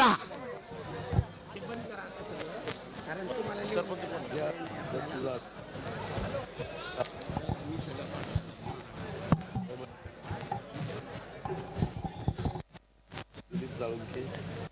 करा. दिलीप साळुंखे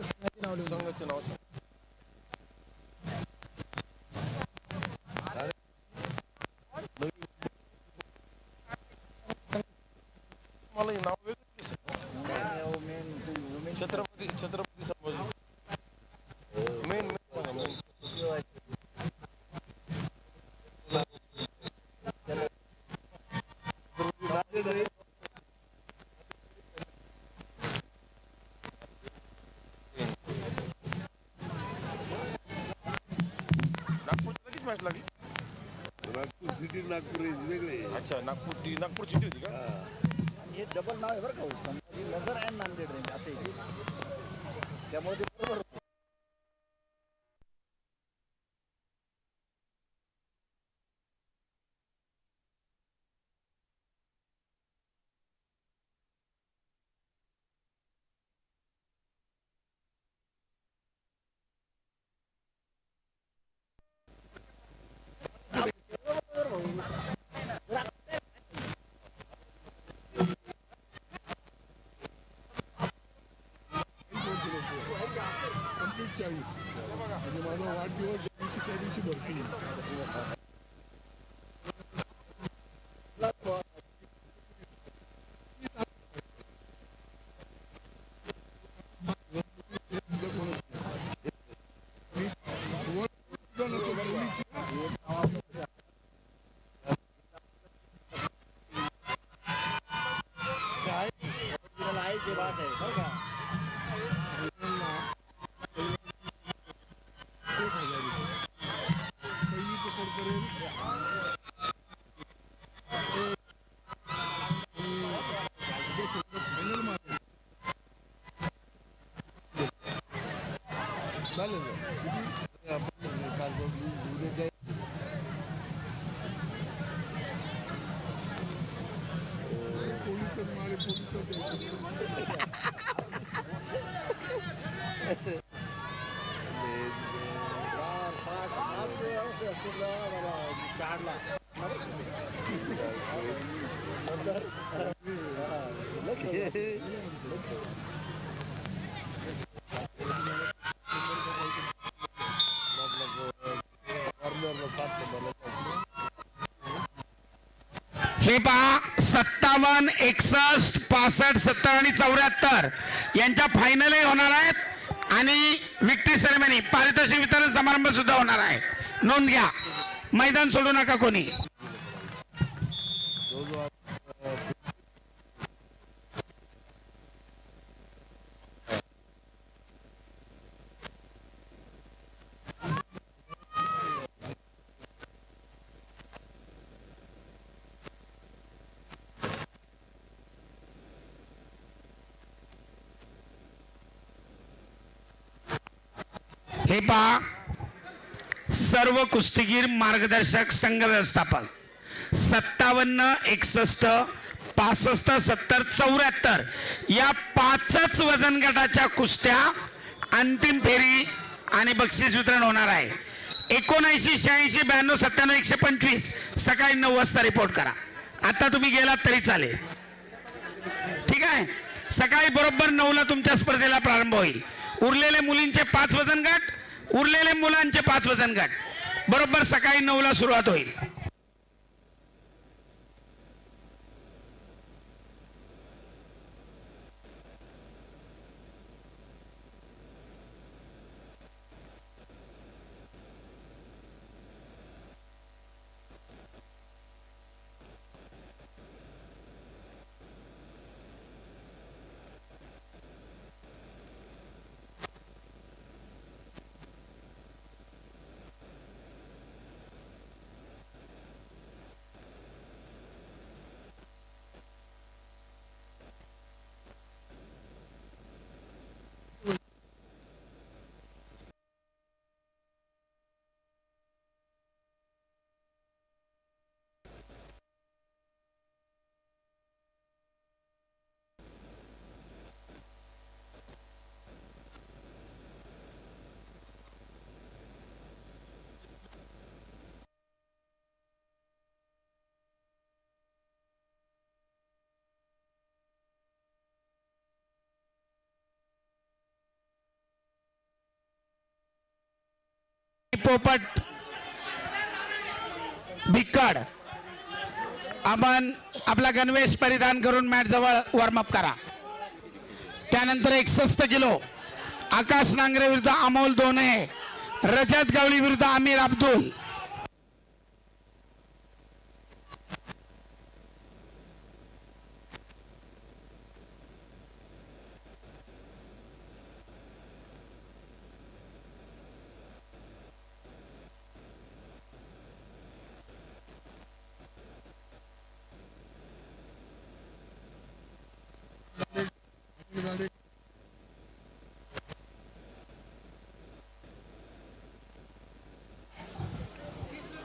সংরক্ষণ नागपूर वेगळे. अच्छा नागपूर ती नागपूर सिटी होती का हे डबल नाव आहे बरं का हो. संभाजी नगर अँड नांदेड रेंज असे. त्यामुळे ते Okay. हे पहा सत्तावन्न एकसष्ट पासष्ट सत्तर आणि चौऱ्याहत्तर. यांच्या फायनलही होणार आहेत आणि विक्ट्री सेरेमनी पारितोषिक वितरण समारंभ सुद्धा होणार आहे. नोंद घ्या. मैदान सोडू नका कोणी. हे पहा. सर्व कुस्तीगीर मार्गदर्शक संघ व्यवस्थापक. सत्तावन्न एकसष्ट पासष्ट सत्तर चौऱ्याहत्तर या पाचच वजन गटाच्या कुस्त्या अंतिम फेरी आणि बक्षीस वितरण होणार आहे. एकोणऐंशी शहाऐंशी ब्याण्णव सत्त्याण्णव एकशे पंचवीस सकाळी नऊ वाजता रिपोर्ट करा. आता तुम्ही गेलात तरी चालेल. ठीक आहे? सकाळी बरोबर नऊला तुमच्या स्पर्धेला प्रारंभ होईल. उरलेले मुलींचे पाच वजन गट उरलेले मुलांचे पाच वजन गट बरोबर सकाळी नऊला सुरुवात होईल. पोपट भिक्कड. आपण आपला गणवेश परिधान करून मॅट जवळ वॉर्मअप करा. त्यानंतर एकसष्ट किलो आकाश नांगरे विरुद्ध अमोल दोने रजत गवळी विरुद्ध आमिर अब्दुल.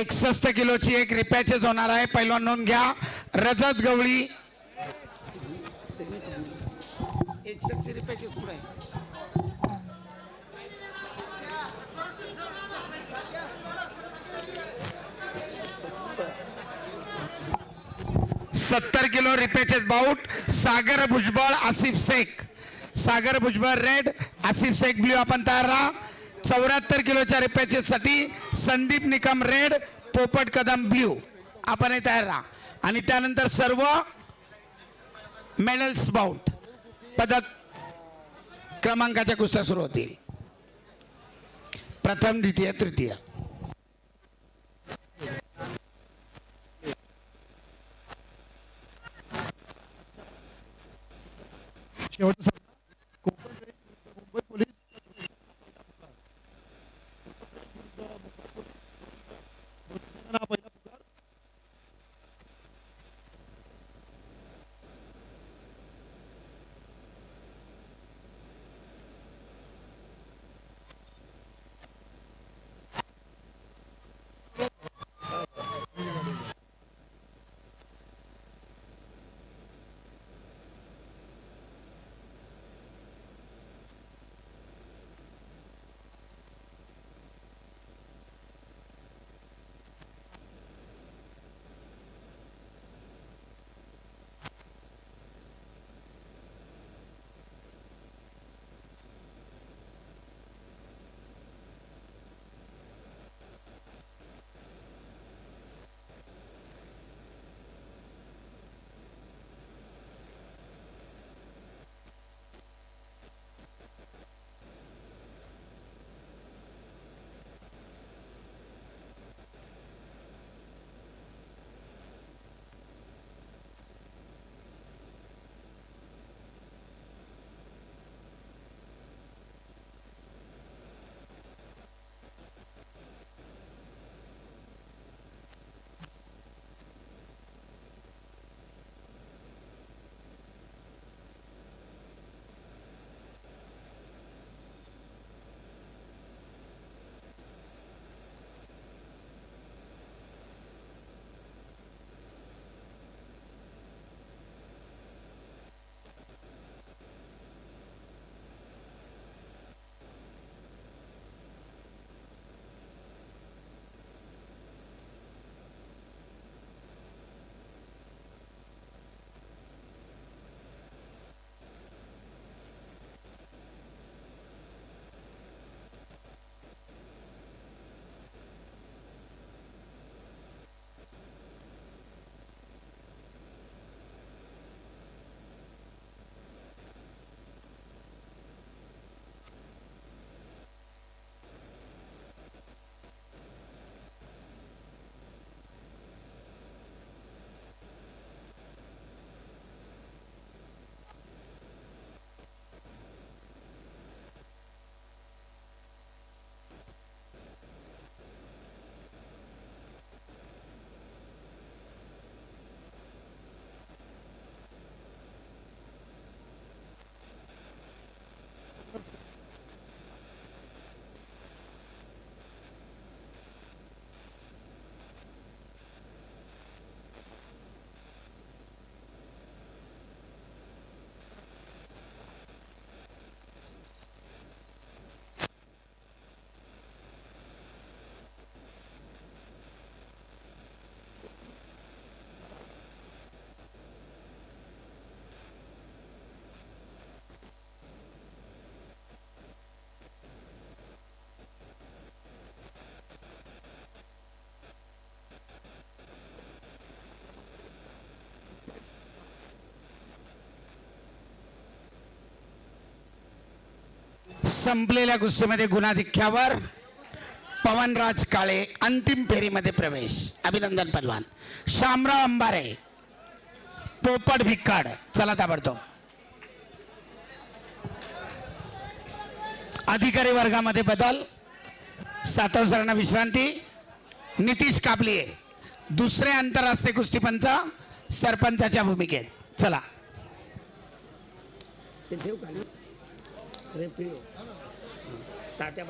एकसष्ट किलोची एक रिपॅचेस होणार आहे. पहिलवान नोंद घ्या. रजत गवळी. एकसष्ट रिपॅचेस पुढे सत्तर kilo repechages bout Sagar Bhujbal Asif Shaikh. Sagar Bhujbal red Asif Shaikh blue आपण तयार राहा. चौऱ्याहत्तर किलोच्या रिपॅचेससाठी संदीप निकम रेड पोपट कदम ब्ल्यू. आपणही तयार राहा. आणि त्यानंतर सर्व मेडल्स बाउंट पदक क्रमांकाच्या कुस्त्या सुरू होतील. प्रथम द्वितीय तृतीय. संपलेल्या गुस्सेमध्ये गुणाधिक्यावर पवनराज काळे अंतिम फेरीमध्ये प्रवेश. अभिनंदन पलवान शामराव अंबारे पोपट भिक्काड. चला ताबडतोब. अधिकारी वर्गामध्ये बदल. सातव सरांना विश्रांती. नितीश काबलिये दुसरे आंतरराष्ट्रीय कुस्तीपंच सरपंचाच्या भूमिकेत. चला. तात्या